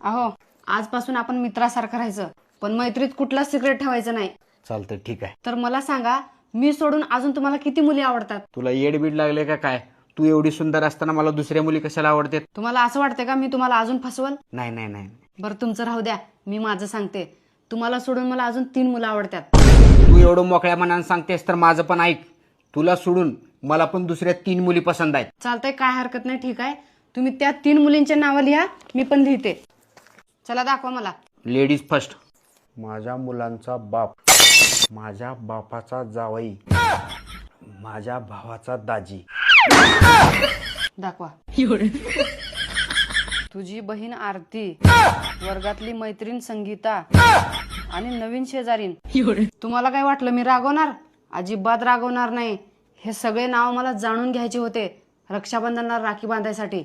अहो आजपासून आपण मित्रासारखं राहायचं पण मैत्रीत कुठलाच सिक्रेट ठेवायचं नाही. चालतंय ठीक आहे. तर मला सांगा मी सोडून अजून तुम्हाला किती मुली आवडतात? तुला येडबीड लागले का काय? तू एवढी सुंदर असताना मला दुसऱ्या मुली कशाला आवडते तुम्हाला असं वाटतं का मी तुम्हाला अजून फसवल? नाही नाही नाही. बरं तुमचं राहू द्या मी माझं सांगते. तुम्हाला सोडून मला अजून तीन मुलं आवडतात. तू एवढं मोकळ्या मनानं सांगतेस तर माझं पण ऐक. तुला सोडून मला पण दुसऱ्या तीन मुली पसंत आहेत. चालतंय काय हरकत नाही ठीक आहे. तुम्ही त्या तीन मुलींचे नावं लिहा मी पण लिहिते. चला दाखवा मला. Ladies first. माझ्या मुलांचा बाप माझ्या बापाचा जावई माझ्या भावाचा दाजी. दाखवा. तुझी बहीण आरती वर्गातली मैत्रीण संगीता आणि नवीन शेजारीन. तुम्हाला काय वाटलं मी रागवणार? अजिबात रागवणार नाही. हे सगळे नाव मला जाणून घ्यायचे होते रक्षाबंधनला राखी बांधायसाठी.